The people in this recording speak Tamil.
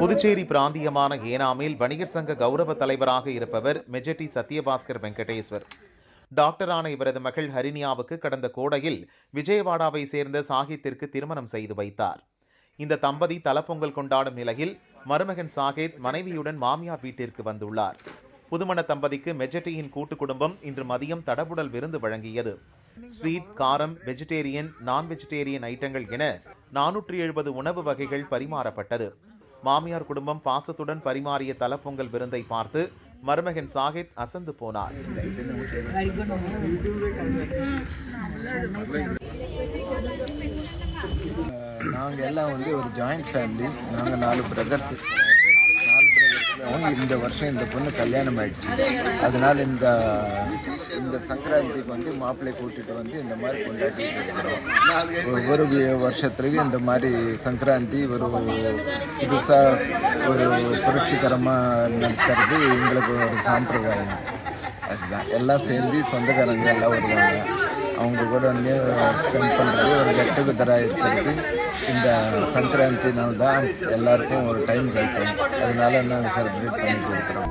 Puducherry பிராந்தியமான ஏனாமில் வணிகர் சங்க கௌரவ தலைவராக இருப்பவர் மெஜட்டி சத்யபாஸ்கர் வெங்கடேஸ்வர். டாக்டரான இவரது மகள் ஹரிணியாவுக்கு கடந்த கோடையில் விஜயவாடாவை சேர்ந்த சாகித்திற்கு திருமணம் செய்து வைத்தார். இந்த தம்பதி தலப்பொங்கல் கொண்டாடும் நிலையில் மருமகன் சாகித் மனைவியுடன் மாமியார் வீட்டிற்கு வந்துள்ளார். புதுமண தம்பதிக்கு மெஜட்டியின் கூட்டு குடும்பம் இன்று மதியம் தடபுடல் விருந்து வழங்கியது. ஸ்வீட் காரம் வெஜிடேரியன் நான் வெஜிடேரியன் ஐட்டங்கள் என நானூற்றி எழுபது உணவு வகைகள் பரிமாறப்பட்டது. மாமியார் குடும்பம் பாசத்துடன் பரிமாறிய தலப்பொங்கல் விருந்தை பார்த்து மருமகன் சாகித் அசந்து போனார். நாங்கள் எல்லாம் வந்து ஒரு ஜாயிண்ட் ஃபேமிலி நாங்கள் நாலு பிரதர்ஸ் இந்த வருஷம் இந்த பொண்ணு கல்யாணம் ஆயிடுச்சு அதனால இந்த இந்த சங்கராந்திக்கு வந்து மாப்பிள்ளை கூட்டிட்டு வந்து இந்த மாதிரி கொண்டாடிட்டு இருக்கிறோம் ஒவ்வொரு வி- இந்த மாதிரி சங்கராந்தி ஒரு புதுசாக ஒரு புரட்சிகரமாக நடத்துறது எங்களுக்கு ஒரு சாம்பிரதாயம். அதுதான். எல்லாம் சேர்ந்து சொந்தக்காரங்க எல்லாம் வருவாங்க. அவங்க கூட வந்து ஸ்பெண்ட் பண்ணுறது ஒரு கெட் டுகெதராக இருக்கிறது இந்த சங்கராந்தினால் தான் எல்லாருக்கும் ஒரு டைம் கிடைக்கும். அதனால நாங்கள் செலிப்ரேட் பண்ணிட்டு இருக்கிறோம்.